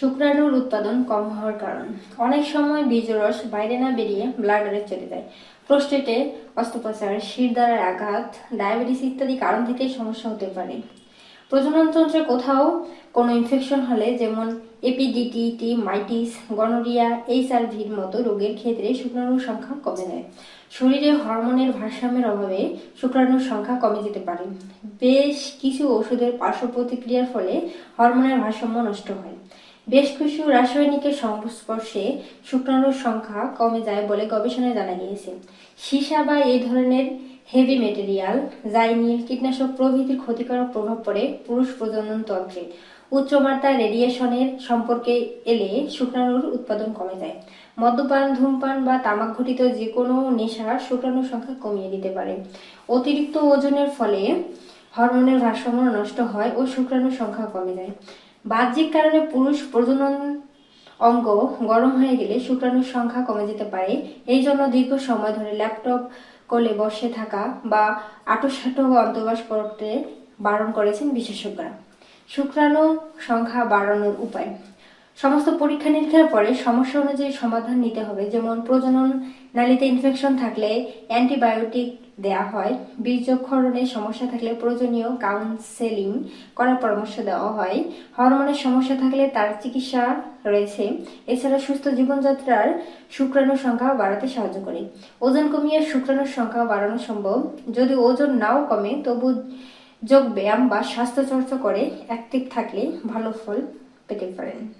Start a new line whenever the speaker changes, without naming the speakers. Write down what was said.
শুক্রাণুর উৎপাদন কম হওয়ার কারণ। অনেক সময় বীজরস বাইরে না বেরিয়ে ব্লাডারে চলে যায়। প্রোস্টেটে অস্ত্রোপচার শিরদাঁড়ার আঘাত ডায়াবেটিস ইত্যাদি কারণ থেকে সমস্যা হতে পারে। প্রজননতন্ত্রে কোথাও কোনো ইনফেকশন হলে যেমন এপিডিটিটি মাইটিস গনোরিয়া এইচ এইচআরভির মতো রোগের ক্ষেত্রে শুক্রাণুর সংখ্যা কমে যায়। শরীরে হরমোনের ভারসাম্যের অভাবে শুক্রাণুর সংখ্যা কমে যেতে পারে। বেশ কিছু ওষুধের পার্শ্ব প্রতিক্রিয়ার ফলে হরমোনের ভারসাম্য নষ্ট হয়। বেশ কিছু রাসায়নিকের সংস্পর্শে শুক্রাণুর সংখ্যা কমে যায় বলে গবেষণায় জানা গিয়েছে। সীসা বা এই ধরনের হেভি মেটেরিয়াল জাইনিল কীটনাশক প্রভৃতির ক্ষতিকারক প্রভাব পড়ে পুরুষ প্রজনন তন্ত্রে। উচ্চমাত্রার রেডিয়েশনের সম্পর্কে এলে শুক্রাণুর উৎপাদন কমে যায়। মদ্যপান, ধূমপান বা তামাক ঘটিত যে কোনো নেশা শুক্রাণুর সংখ্যা কমিয়ে দিতে পারে। অতিরিক্ত ওজনের ফলে হরমোনের ভারসাম্য নষ্ট হয় ও শুক্রাণুর সংখ্যা কমে যায়। বাহ্যিক কারণে পুরুষ প্রজনন অঙ্গ গরম হয়ে গেলে শুক্রাণুর সংখ্যা কমে যেতে পারে। এই জন্য দীর্ঘ সময় ধরে ল্যাপটপ কোলে বসে থাকা বা আটোসাটো অন্তর্বাস করতে বারণ করেছেন বিশেষজ্ঞরা। শুক্রাণু সংখ্যা বাড়ানোর উপায়। সমস্ত পরীক্ষা নিরীক্ষার পরে সমস্যা অনুযায়ী সমাধান নিতে হবে। যেমন প্রজনন নালীতে ইনফেকশন থাকলে অ্যান্টিবায়োটিক দেওয়া হয়। বীর্যক্ষরণের সমস্যা থাকলে প্রয়োজনীয় কাউন্সেলিং করার পরামর্শ দেওয়া হয়। হরমোনের সমস্যা থাকলে তার চিকিৎসা রয়েছে। এছাড়া সুস্থ জীবনযাত্রার শুক্রাণুর সংখ্যা বাড়াতে সাহায্য করে। ওজন কমিয়ে শুক্রাণুর সংখ্যা বাড়ানো সম্ভব। যদি ওজন নাও কমে, তবু যোগ ব্যায়াম বা স্বাস্থ্যচর্চা করে অ্যাক্টিভ থাকলে ভালো ফল পেতে পারেন।